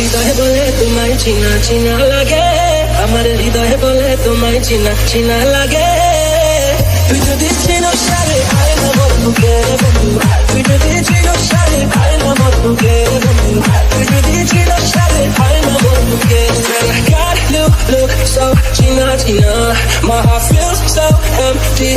হৃদয় বলে তোমায় চিনা চিনা লাগে। আমার হৃদয় বলে তোমায় চিনা চিনা লাগে। তুই যদি চিনো সারে আয় না মর বুকে তুই যদি চিনো সারে আয় না মর বুকে তুই যদি চিনো সারে আয় না মর বুকে look, look, so china, china My heart feels so empty,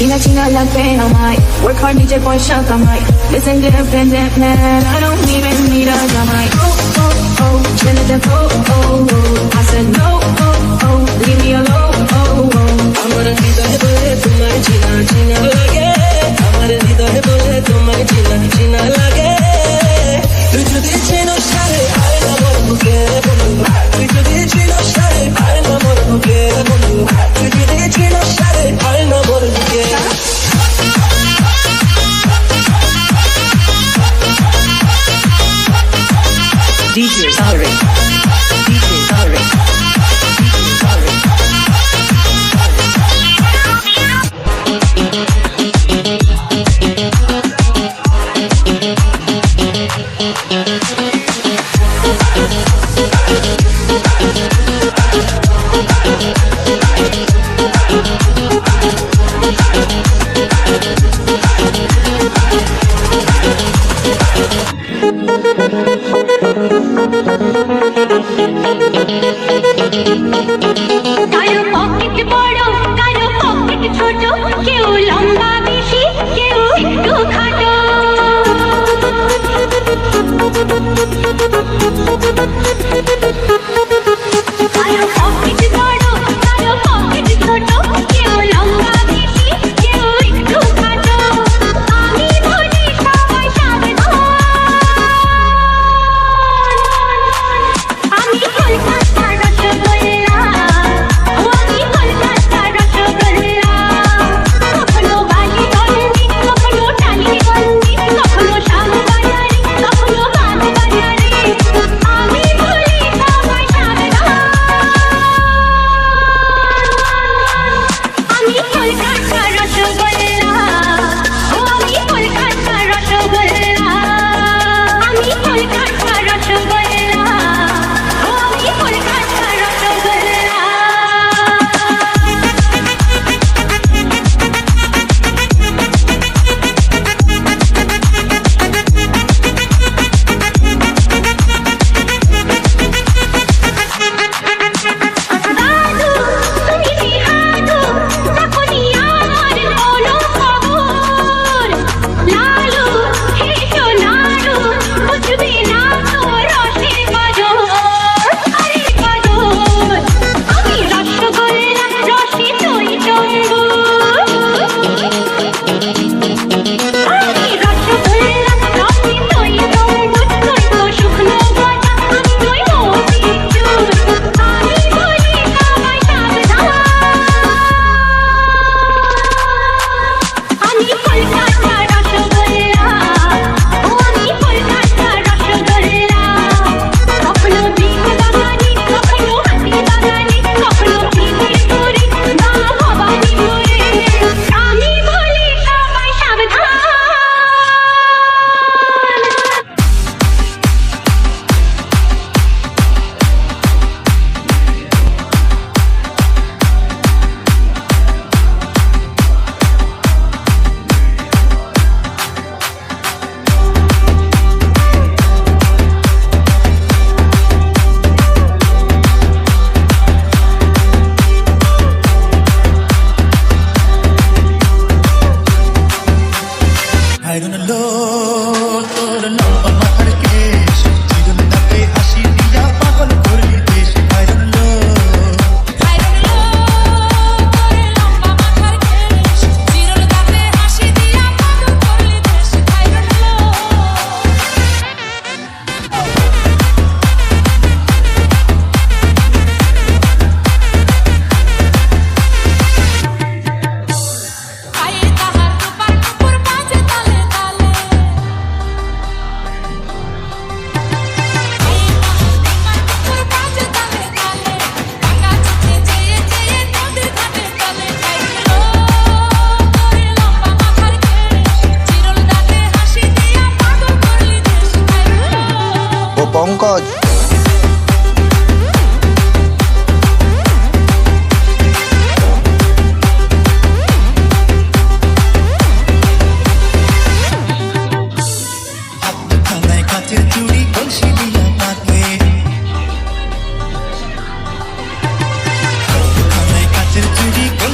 চিনা চিনা লাগবে mind. Work hard নিজের পয়সা কামাই This independent man I don't even need a জামাই Oh, oh, oh, oh, oh, oh. I said no. Thank you.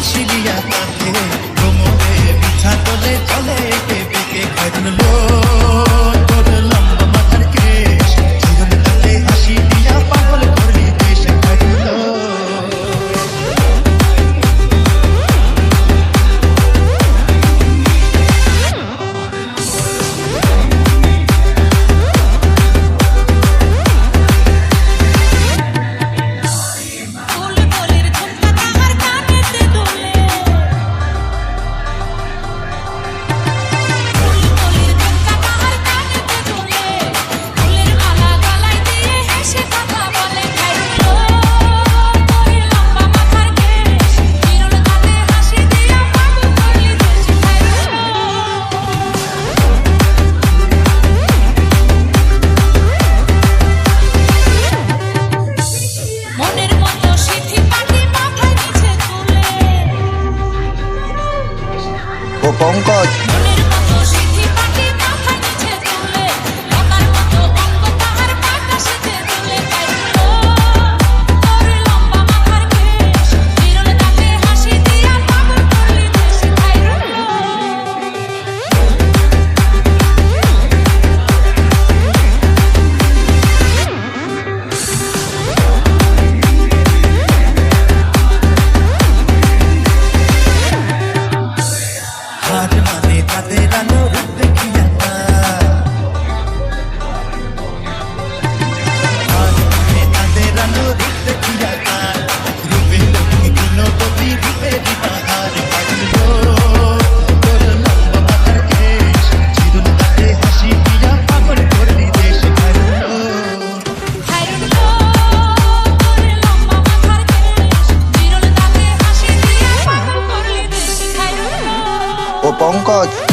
আসিবিয়া তাতে প্রমোদে পিঠা তলে চলে কে পেকে খাইল bóng coi. 广告。